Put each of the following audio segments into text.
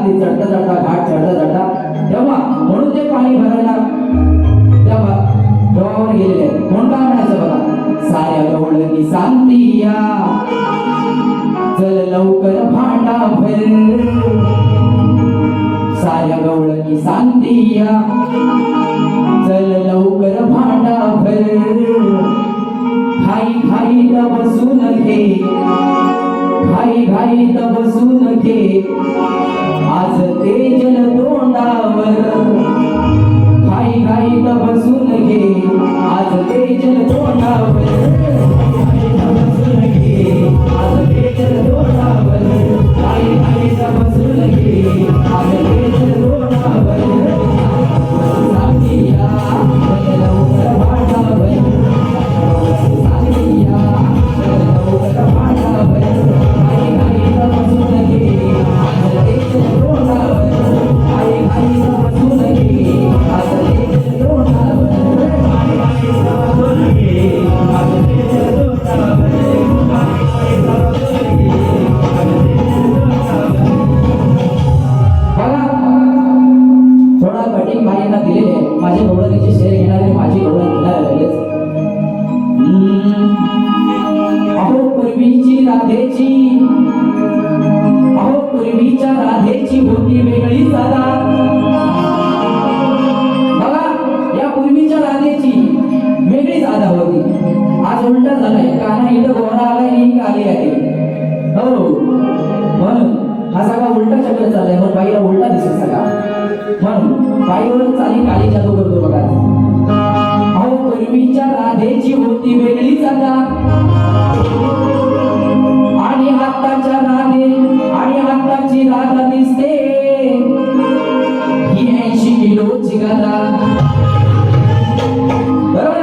अगदी चढता चढता घाट चढता चढता तेव्हा म्हणून ते पाणी भरायला तेव्हा डोळ्यावर गेलेले म्हणून काय म्हणायचं बघा? साऱ्या गवळ की सांगती या. चल लवकर भाटा भर. साऱ्या गवळ की सांगती या. चल लवकर भाटा भर. खाई खाई घाई बसून घे खाई खाई घाई बसून घे आज भासते जल तोंडावर काही घाई बसून घे. आज ते जल तोंडावर घाई बसून घे. आज ते जल तोंडावर उलट झालाय. कारण इथं गोरा आलाय इंग आली आहे. हो. म्हणून हा सगळा उलटा चक्र चाललाय. म्हणून बाईला उलटा दिसत सगळा. म्हणून बाईवर चाली काली जादू करतो बघा. अहो पूर्वीच्या राधेची होती वेगळी जागा आणि आत्ताच्या राधे आणि आत्ताची राधा दिसते. ही ऐंशी किलो गाधा बरोबर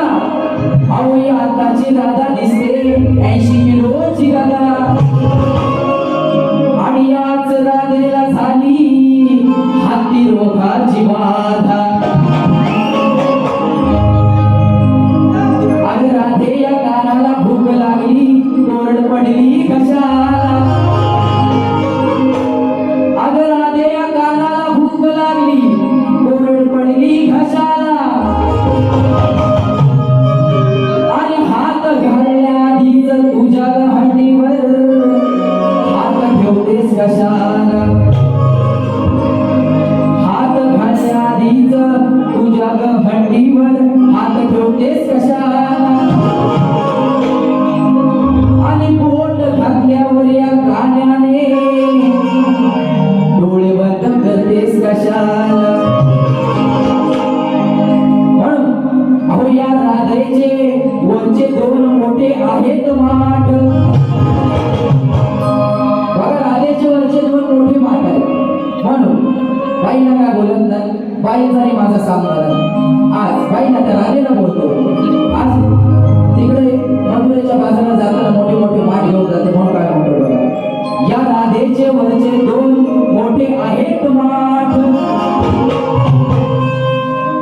अहो या జిల్లాదా district and she will rule జిల్లాదా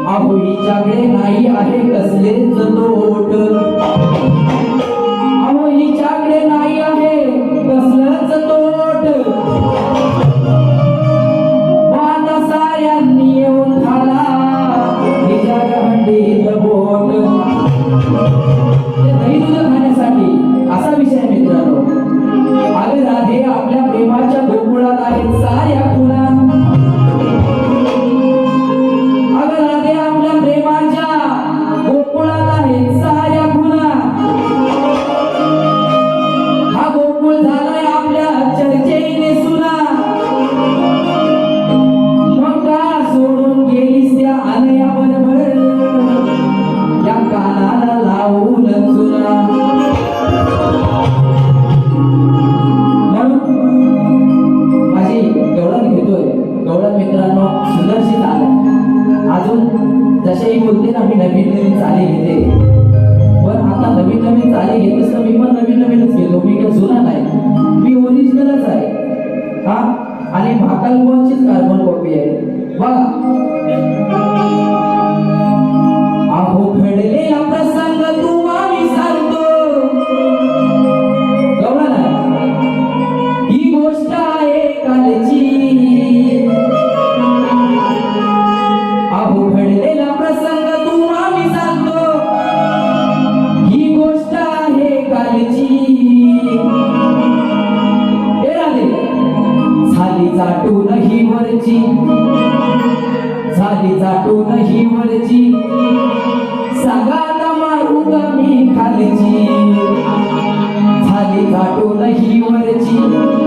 आहोई जागडे नाही आहे कसले जतो चाटून ही वरची. झाली चाटून ही वरची सगाला मारून मी खालची. झाली चाटून ही वरची.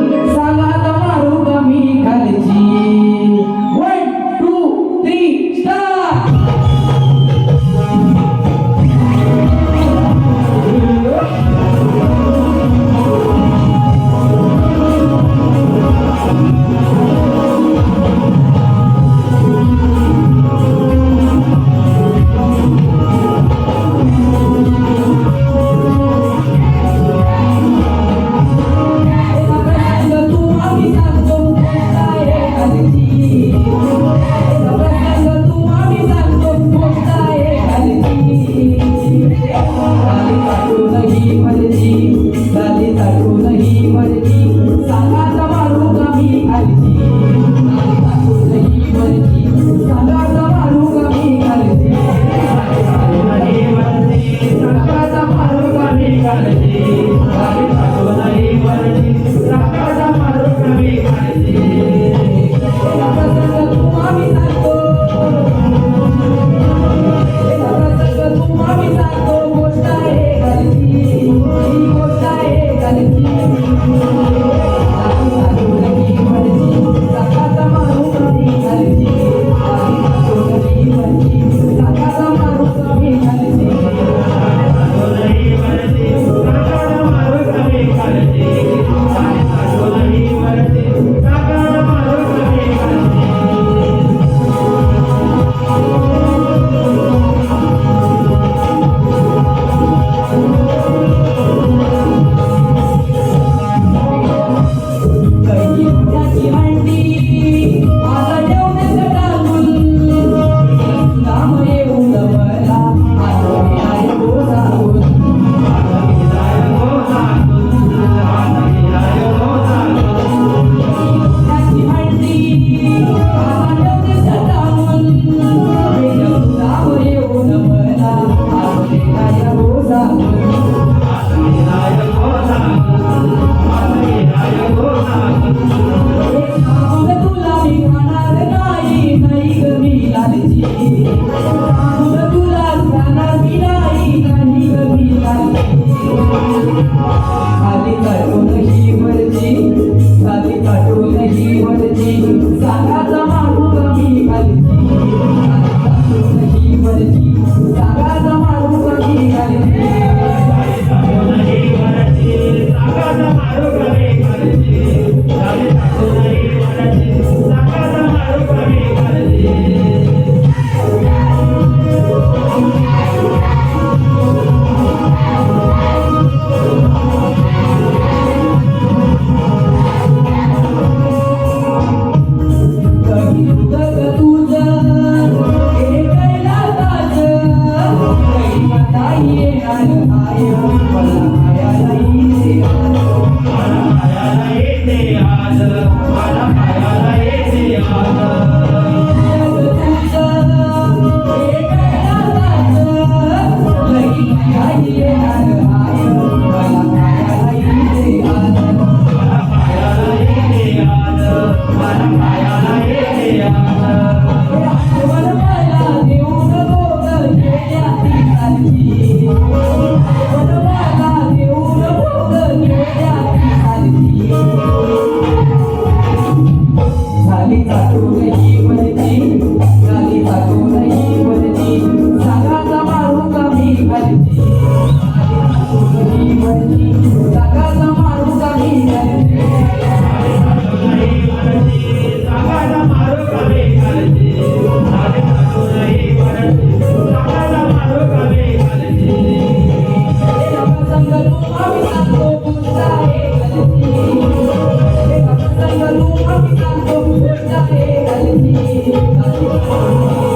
Thank you.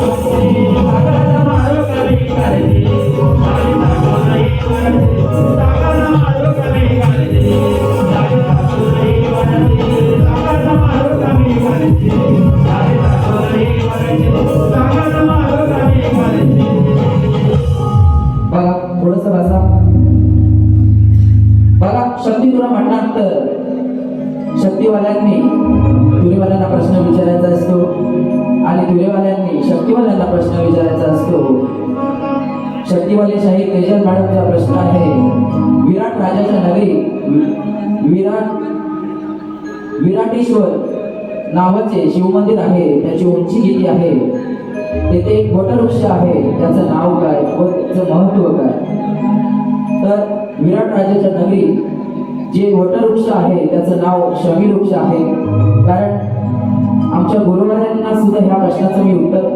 नावाचे शिवमंदिर आहे त्याची उंची किती आहे? तेथे एक वटवृक्ष आहे त्याचं नाव काय? व त्याचं महत्त्व काय? तर विराट राजाच्या नगरी जे वटवृक्ष आहे त्याचं नाव शमी वृक्ष आहे. कारण आमच्या गुरुवारांना सुद्धा ह्या प्रश्नाचं मी उत्तर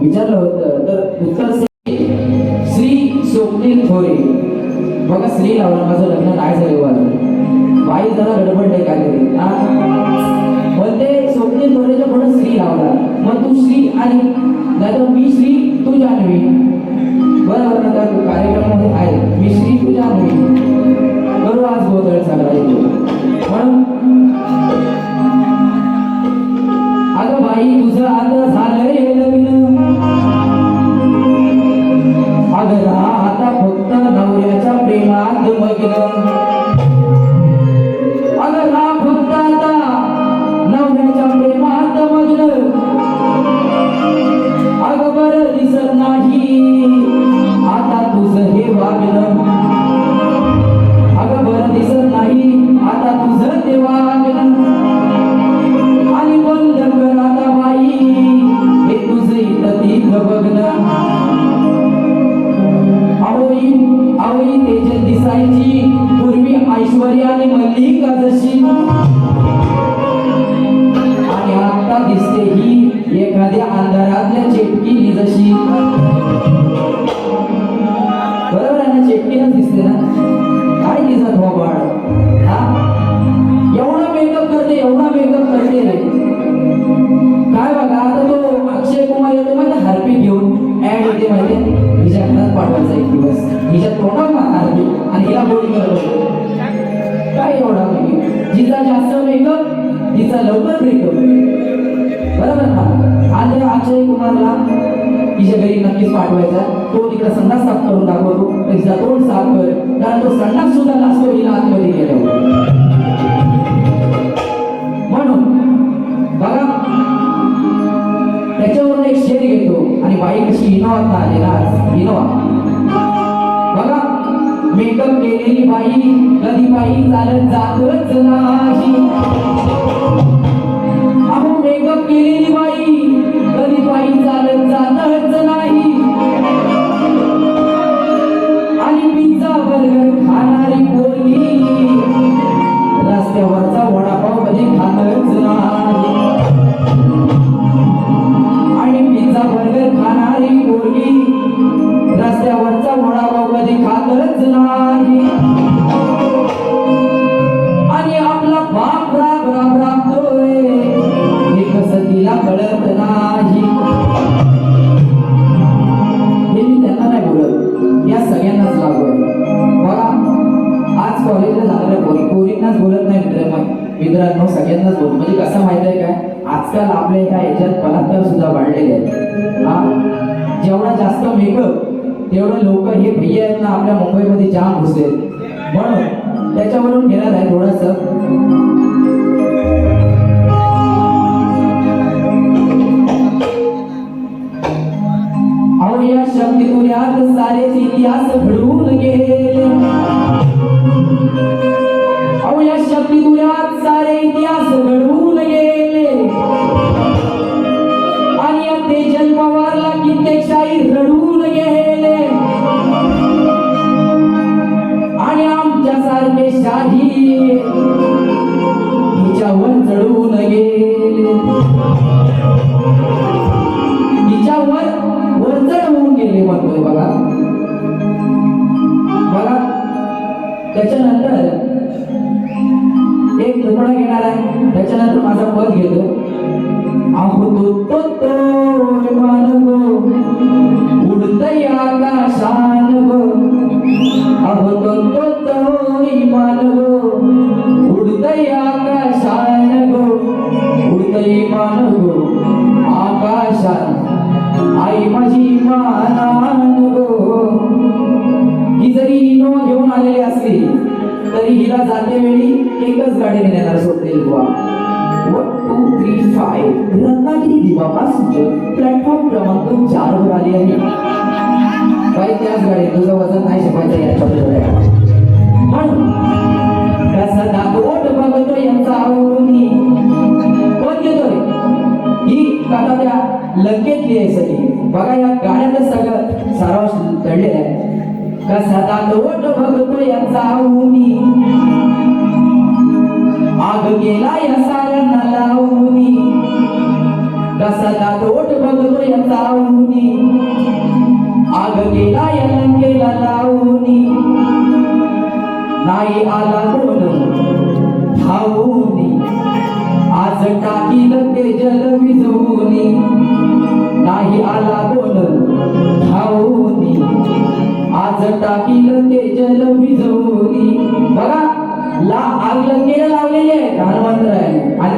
विचारलं होतं. तर उत्तर श्री श्री स्वप्नील थोरे. बघा श्री लावलं माझं लग्न नाही झालं बरं बाई जरा गडबडले काय तरी लावला. मग तू श्री आणि नाहीतर मी श्री तू जान्हवी बरोबर ना त्या कार्यक्रमामध्ये आहे. मी श्री तू जान्हवी बरोबर आज गोंधळ सगळा येतो म्हणून अगं बाई तुझं आता झालं झालंय लग्न अगं आता फक्त नवऱ्याच्या प्रेमात मग्न. दिसत नाही. आता तुझं हे वागलं जिचा मेकअप तिचा लवकर ब्रेकअप बरोबर ना? आज अक्षय कुमारला तिच्या घरी नक्कीच पाठवायचा तो तिकडे संडास साफ करून दाखवतो. तिचा तोंड साफ कर. कारण तो संडास सुद्धा नसतो हिला आतमध्ये गेल्यावर म्हणून बघा त्याच्यावरून एक शेर घेतो. आणि बाई कशी इनोवात आली आलेला आज. इनोवा मेकअप केलेली बाई कधी बाई चालत जातच नाही. अहो मेकअप केलेली बाई कधी बाई चालत जातच नाही. आणि पिझ्झा बर्गर खाणारी पोरगी रस्त्यावरचा वडापाव कधी खातच नाही. आणि पिझ्झा बर्गर खाणारी पोरगी रस्त्यावरचा जाम घुसले. म्हणून त्याच्यावरून घेणार आहे थोडंसं. तरी हिला जाते वेळी एकच गाडी नेणार सोडते बुवा. One two three five Ratnagiri दिवापासून platform क्रमांक चार वर आली आहे. बाई त्याच गाडी तुझं वजन नाही शिकवायचं याच्या म्हणून कसा दाखवट बघतो यांचा आवडून कोण घेतोय ही कथा त्या लंकेतली आहे सगळी. बघा या गाण्यातच सगळं. सारांश दडलेला आहे. कसा लोट भगतो याचा ऊनी आग गेला या सारणाला ऊनी कसा लोट भगतो याचा ऊनी आग गेला या लंकेला लावून नाही आला कोण? धावून आज टाकील ते जल विझवून. नाही आला कोण?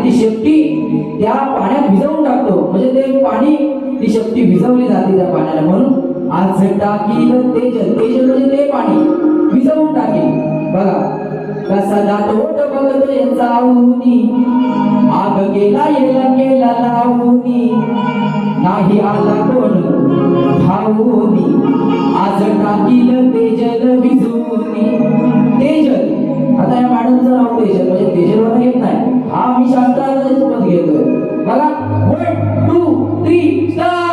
ती शेपटी त्या पाण्यात भिजवून टाकतो. म्हणजे ते पाणी ती शेपटी भिजवली जाते त्या पाण्याला. म्हणून आज टाकील तेज तेजल म्हणजे ते पाणी. भिजवून टाकेल. बघा कसा जातो बघतो यांचा आवनी आग गेला येला गेला लावूनी. नाही आला कोण धावूनी आज टाकील तेजल भिजवूनी तेजल. आता या मॅडमचं नाव देशल म्हणजे तेजलवर घेत नाही. हा मी शास्त्राचा सोबत घेतोय बघा वन टू थ्री स्टार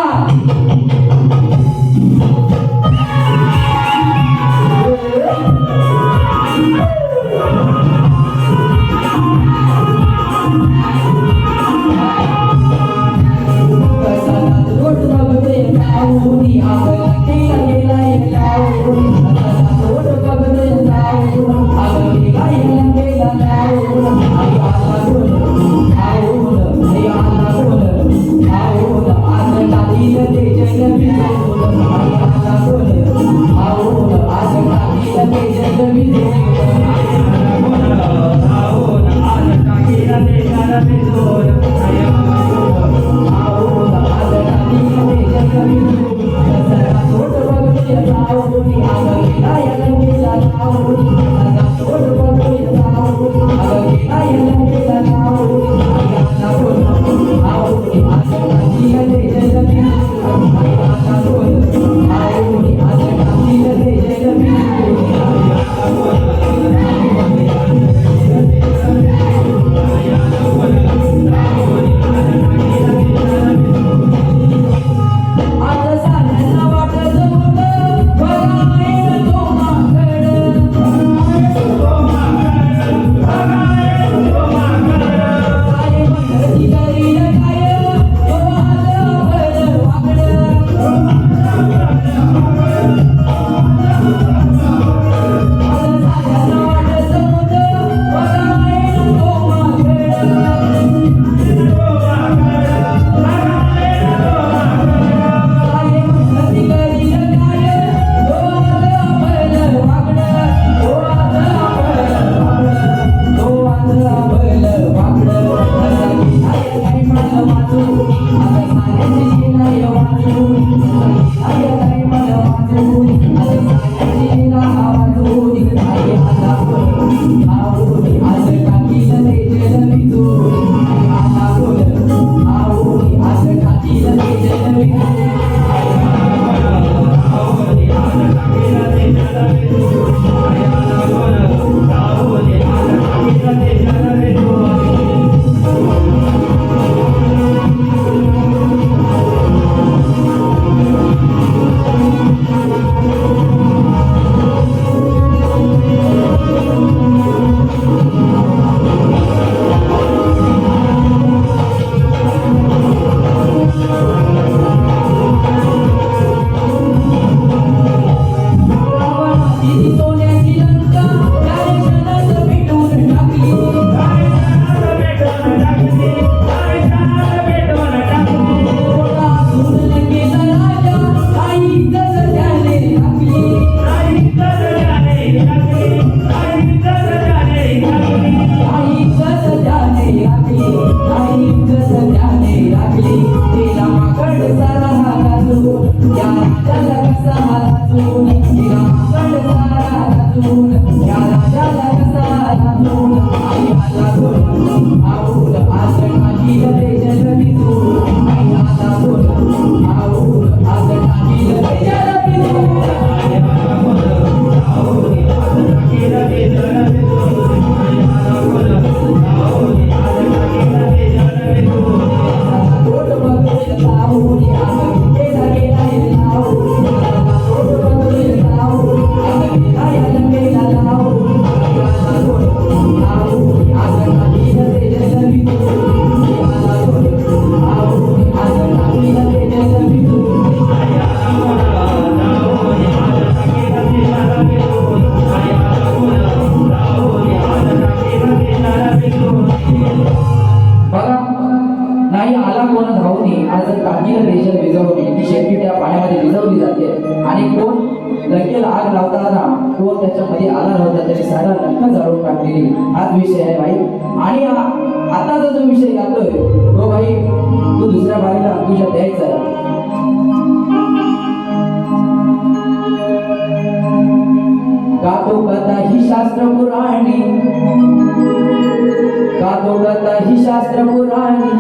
शास्त्र पुराणी.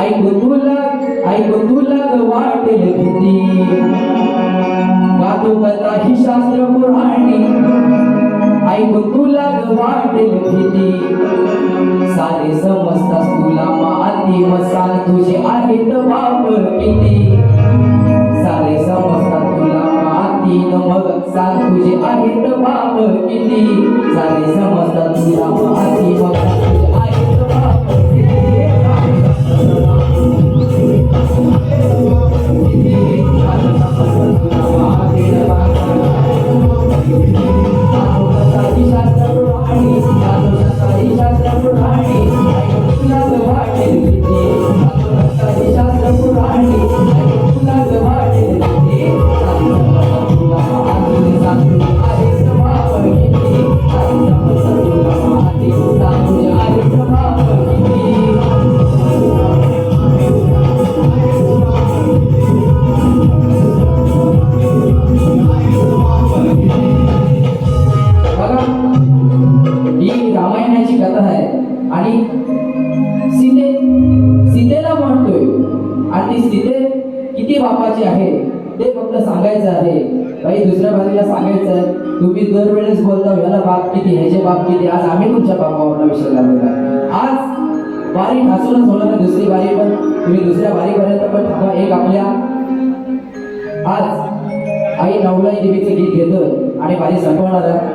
ऐकू तुला ऐकू तुला वाटेल भीती. गातो कथा ही शास्त्र पुराणी. ऐकू तुला वाटेल भीती. सारे समजतास तुला माती मसाल तुझे आहे आहेत वापर किती. सारे समजतात तुला माती मग साल तुझे आहे आहेत बाप किती. सारे समजतात तुला माती मग Thank you. Paris, Sampona,